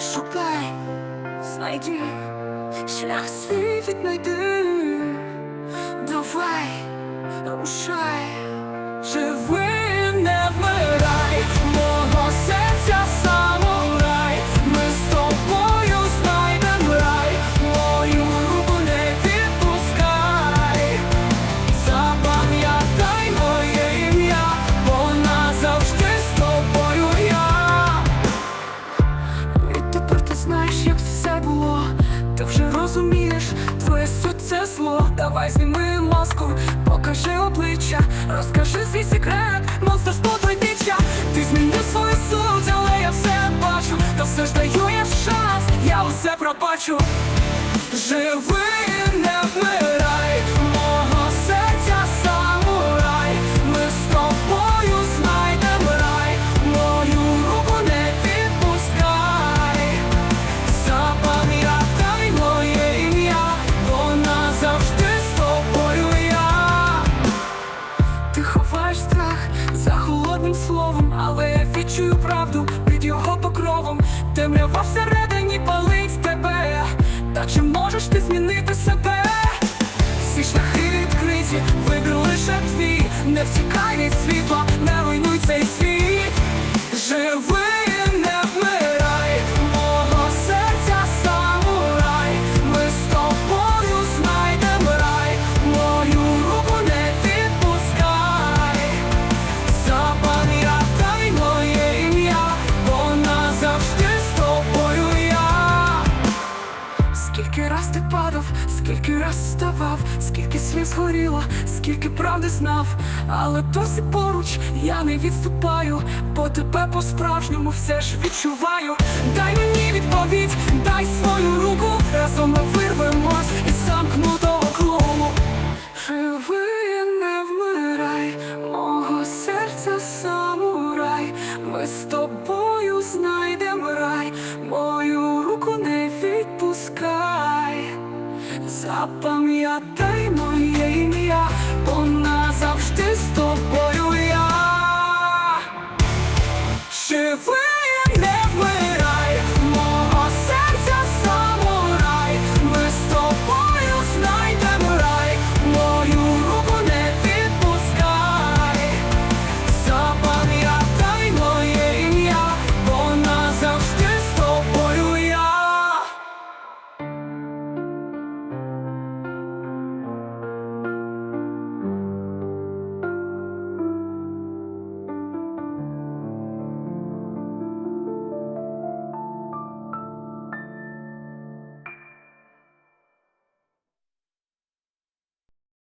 шукай, знайди, шлях свій віднайди, Давай зніми маску, покажи обличчя, розкажи свій секрет, монстерство твій дича. Ти змінив свою суть, але я все бачу, та все ж даю я шанс, я усе пробачу. Живи, не вмирай, за холодним словом, але я відчую правду під його покровом. Темрява всередині палить тебе. Та чи можеш ти змінити себе? Всі шляхи відкриті, вибір лише твій. Не втікай від світла, не руйнуй цей світ. Скільки раз вставав, скільки сліз горіло, скільки правди знав, але досі поруч я не відступаю, бо тебе по-справжньому все ж відчуваю. Дай мені відповідь, дай свою руку, разом ми вирвемось із замкнутого кругу. Живи, не вмирай, мого серця самурай, ми з тобою знайдем рай, запам'ятай моє ім'я, бо назавжди з тобою